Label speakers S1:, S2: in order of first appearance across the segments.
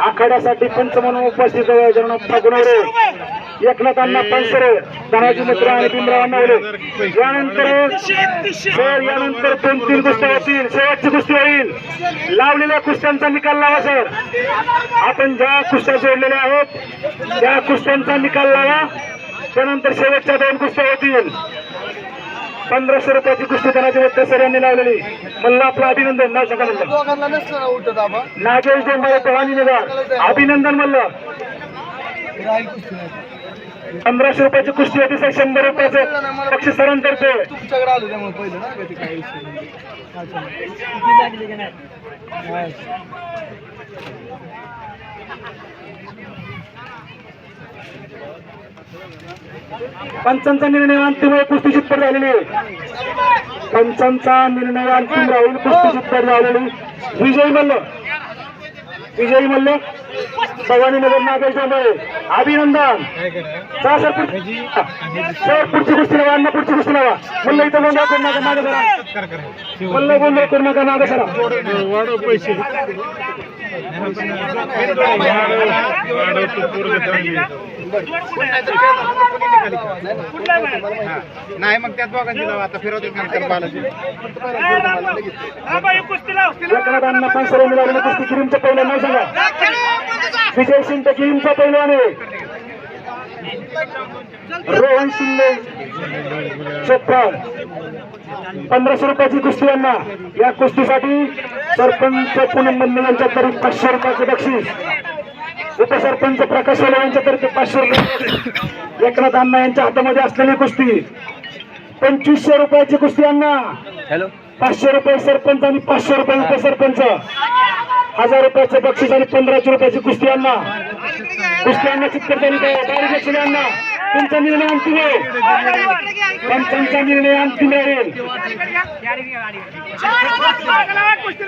S1: आखाड्यासाठी पंच म्हणून उपस्थित जगन्नाथ गुणवरे एकनाथांना अण्णा पंसरे धनाजी मित्र आणि भीमराव नवले यानंतर सर यानंतर दोन तीन कुस्त्या होतील. शेवटची कुस्ती होईल. लावलेल्या कुस्त्यांचा निकाल लावा सर. आपण ज्या कुस्त्या जोडलेल्या आहेत त्या कुस्त्यांचा निकाल लावा. त्यानंतर शेवटच्या दोन कुस्त्या होतील. पंधराशे रुपयाची कुस्ती धनाजी मित्र सर यांनी लावलेली. मला आपलं अभिनंदन नाव सांगा म्हणलं नागेश डोंबाळे भवानी अभिनंदन म्हणलं पंधराशे रुपयाची कुस्ती होती सर शंभर रुपयाचं बक्षीस सरांतर्फे
S2: तुमच्याकडे आलो त्यामुळे पहिलं ना कधी काय विषय नाही. अच्छा. किती लागली का नाही? नाही.
S1: पंचांचा निर्णय अंतिम आहे कुस्ती चित्तर झालेली आहे. पंचांचा निर्णय अंतिम राहील कुस्ती चित्तर झालेली विजयी मल्ल विजयी मल्ल नगर नागेश डोंबाळे अभिनंदन. चला सर पुढची सर पुढची कुस्ती लावा अण्णा पुढची कुस्ती लावा. मल्ल इथं गोंधळ करू नका मागे सरा मल्ल गोंधळ करू नका मागे सरा
S3: नाही मग त्यात बघा दिला आता नंतर बालाजी.
S1: अण्णा पानसरे मिळालेली कुस्ती किरीमचं पहिलं नाव सांगा. विजय किरीमचा पहिलवान आहे रोहन शिंदे चोप्पा पंधराशे रुपयाची कुस्ती यांना. या कुस्तीसाठी सरपंच पूनम बंधू यांच्यातर्फे पाचशे रुपयाचे बक्षीस. उपसरपंच प्रकाश सोले यांच्यातर्फे पाचशे रुपये. एकनाथ अण्णा यांच्या हातामध्ये असलेली कुस्ती. पंचवीसशे रुपयाची कुस्ती यांना. पाचशे रुपये सरपंच आणि पाचशे रुपये उपसरपंच. हजार रुपयाचं बक्षीस आणि पंधराशे रुपयाची कुस्ती यांना कुस्ती यांना चित्तर यांना तुमचा निर्णय अंतिम आहे. पंचांचा निर्णय अंतिम राहील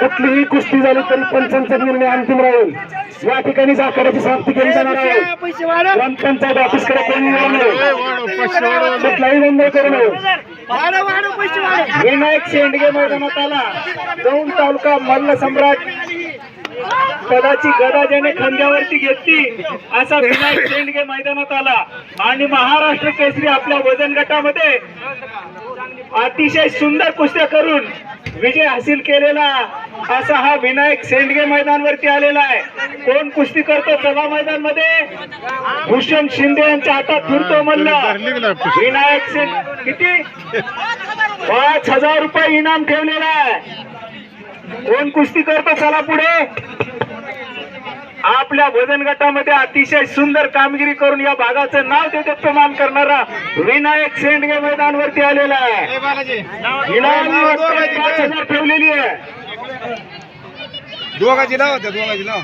S1: कुठलीही कुस्ती झाली तरी पंचांचा निर्णय अंतिम राहील. या ठिकाणी आखाड्याची समाप्ती केली जाणार आहे. ग्रामपंचायत ऑफिसकडे कोणी कुठलाही गोंधळ करू नये. विनायक शेंडगे मैदानात आला. दोन तालुका मल्ल सम्राट पदाची गदा ज्याने खांद्यावरती घेतली. असा विनायक शेंडगे मैदानात आला. आणि महाराष्ट्र केसरी आपल्या वजन गटामध्ये अतिशय सुंदर कुस्त्या करून विजय हासिल केलेला. असा हा विनायक शेंडगे मैदानवरती आलेला आहे. कोण कुस्ती करतो सभा मैदानमध्ये भूषण शिंदे यांच्या हातात फिरतो म्हणलं विनायक शेंड किती? पाच हजार रुपये इनाम ठेवलेला आहे. कोण कुस्ती करतो चला पुढे. आपल्या वजन गटामध्ये अतिशय सुंदर कामगिरी करून या भागाचं नाव ते प्रमाण करणारा विनायक शेंडगे मैदानवरती आलेला आहे. ठेवलेली आहे.
S3: दोघाची लाव त्या दोघाची लाव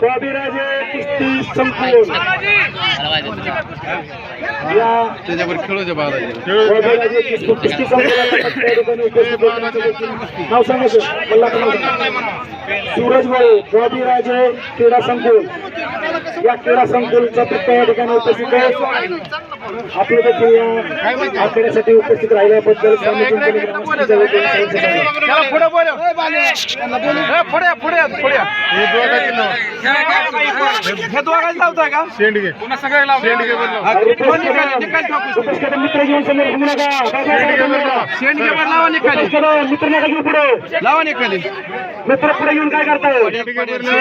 S1: कविराजे कुस्ती या
S3: त्याच्यावर खेळू बालाजी
S1: कुस्ती नाव सांगा. सूरज भाऊ कविराजे क्रीडा संकुल या क्रीडा संकुलचा प्रत्येक या ठिकाणी उपस्थित आहे आपल्या देखील या आखड्यासाठी उपस्थित राहिल्याबद्दल
S3: हे हे
S1: मित्र घेऊन समोर नका मित्र नका घेऊ पुढे.
S3: लावा निकाली.
S1: मित्र पुढे घेऊन काय करताय?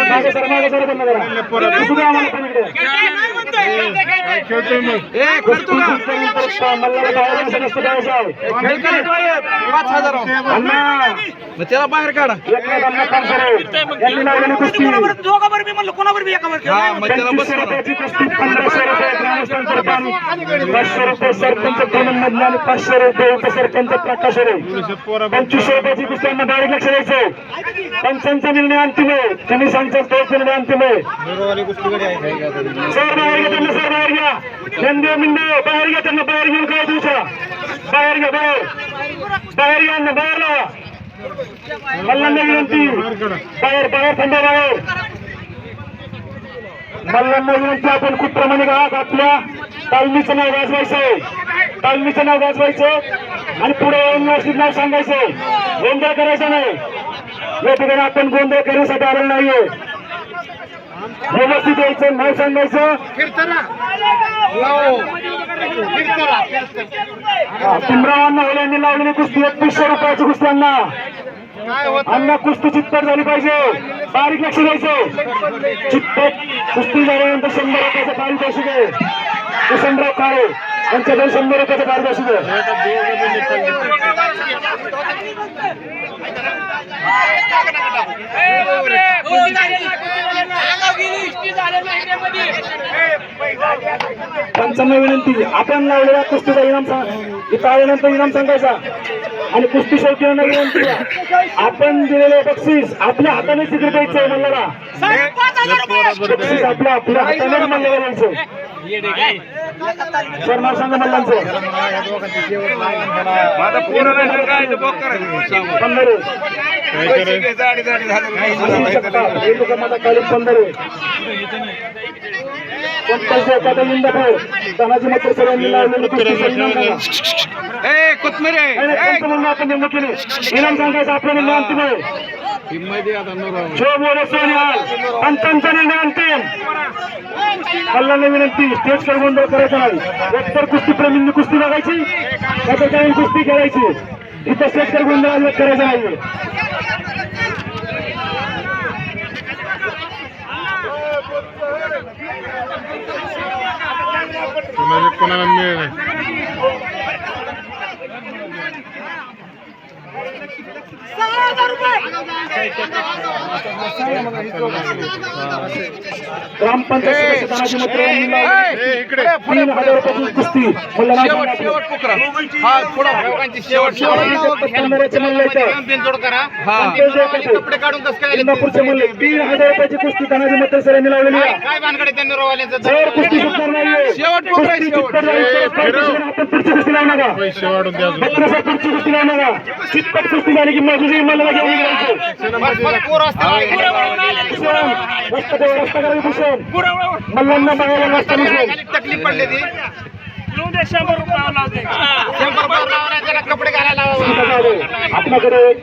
S1: मागे सर मागे सर बंद करा.
S3: त्याला बाहेर काढा. त्याला
S1: पंधराशे रुपये ग्रामस्थांतर्फे आणि पाचशे रुपये सरपंच पूनम मधले आणि पाचशे रुपये उपसरपंच प्रकाश रे पंचवीसशे रुपयाची कुस्ती यांना डायरेक्ट लक्ष द्यायचं पंचांचा निर्णय अंतिम आहे. तुम्ही सांगता तोच निर्णय अंतिम आहे. सर बाहेर घ्या त्यांना सर बाहेर घ्या. नंदे मिंदे बाहेर घ्या त्यांना बाहेर घेऊन काय दिवसा? बाहेर घ्या बाहेर. बाहेर घ्या ना बाहेर लावा मल्लांना विनंती. बाहेर बाहेर थंड बाहेर. मल्लांना विनंती आपण खूप प्रमाणे आहात आपल्या तालमीचं नाव गाजवायचं तालमीचं नाव गाजवायचं आणि पुढे येऊन व्यवस्थित नाव सांगायचं गोंधळ करायचा नाही. या ठिकाणी आपण गोंधळ करण्यासाठी आलेलो नाहीये. व्यवस्थित यायचं नाव सांगायचं. पिंपरावांना होल्यांनी लावलेली कुस्ती एकवीसशे रुपयाची कुस्ती अण्णा. अण्णा कुस्ती चितपट झाली पाहिजे. बारीक लक्ष द्यायचं. चितपट कुस्ती झाल्यानंतर शंभर रुपयाचं पारितोषिक आहे किशनराव काळे यांच्याकडे शंभर रुपयाचं पारितोषिक आहे पंचांना विनंती. आपण लावलेल्या कुस्तीचा इनाम सांग इथं आल्यानंतर इनाम सांगायचा. आणि कुस्ती शौकीयांना विनंती. आपण दिलेले बक्षीस आपल्या हाताने स्वीकार द्यायचं आहे मल्लाला बक्षीस आपल्या आपल्या हाताने मल्लाला द्यायचं सर नाव सांगा मल्लांचं
S3: माझा फोन काय
S1: पंधरे कालीन पंधरे इंदापूर तानाजी मात्र लावलेली
S3: ए. कोथमिरी
S1: आपण नेमकं केलं. इनाम सांगायचं आपलं निर्णय अंतिम आहे जो बोले सोनियाल पंचांचा निर्णय अंतिम कल्लाने विनंती स्टेज कर गोंधळ करायचा नाही एकतर कुस्ती प्रेमींनी कुस्ती बघायची नाहीतर काही कुस्ती खेळायची. इथं स्टेज कर गोंधळ करायचा नाही
S3: कोणाला मिळेल
S1: ग्रामपंचायत सदस्य तीन हजार रुपयाची कुस्ती
S3: हा
S1: इंदापूरचे म्हणले तीन हजार रुपयाची कुस्ती तानाजी मात्र सर यांनी लावलेली जर कुस्ती सुटणार पारितोषिक आपण पुढची कुस्ती लावू नका पुढची कुस्ती लावू नका चितपट कुस्ती झाली की मजुरी मला घेऊन मल्लांना बघायला रस्ता भूषण
S3: तकलीफ पडली ती. शंभर रुपये लावणार, कपडे घालायला लावा.
S1: स्मिता जाधव आपल्याकडे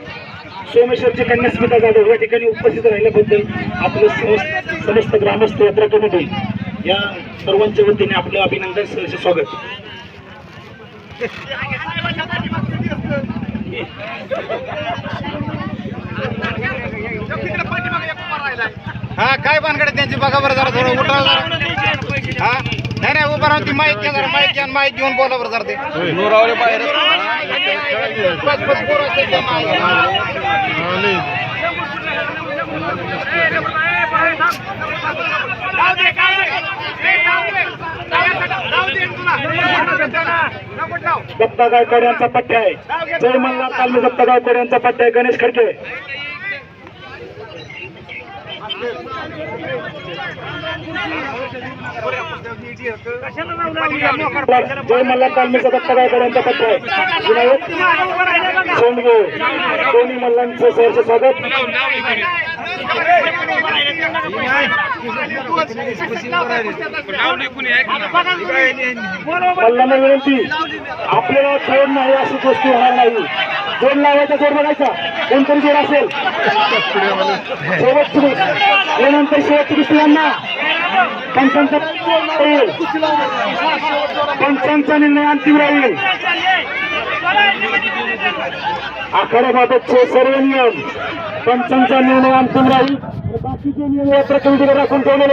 S1: सोमेश्वरची कन्या स्मिता जाधव या ठिकाणी उपस्थित राहिल्याबद्दल आपलं समस्त समस्त ग्रामस्थ यात्रा कमिटी या सर्वांच्या वतीने आपलं अभिनंदन सहर्ष स्वागत.
S3: हा काय भानगडे त्यांची? बघा बरं जरा थोडं उठा जरा. हा? नाही नाही उभा राहून ती माईक घ्या जरा माईक घ्या माईक घेऊन बोला बरं जरा ते. नोरावले बाहेर. पाच पाच पोरं असतात त्या मागं.
S1: दत्ता गायकवाड यांचा पट्ट्या आहे. जय मल्हार तालमी दत्ता गायकवाड यांचा पट्ट्या आहे. गणेश खडके. जय मल्हार तालमीचा दत्ता गायकवाड यांचा पट्ट्या आहे. विनायक सोंडगे सोनी मल्लांचं सहर्ष स्वागत. मल्लांना विनंती आपल्याला खेळ नाही अशी गोष्टी होणार नाही. जोड लावायचा जोड बघायचा. कोणतरी जोड असेल? शेवटची गोष्ट. यानंतर शेवटची गोष्टी यांना. पंचांचा येईल. पंचांचा निर्णय अंतिम राहील. आखाड्याबाबतचे सर्व नियम पंचांचा निर्णय अंतिम राहील बाकीचे नियम या प्रकल्पीकडे राखून ठेवलेले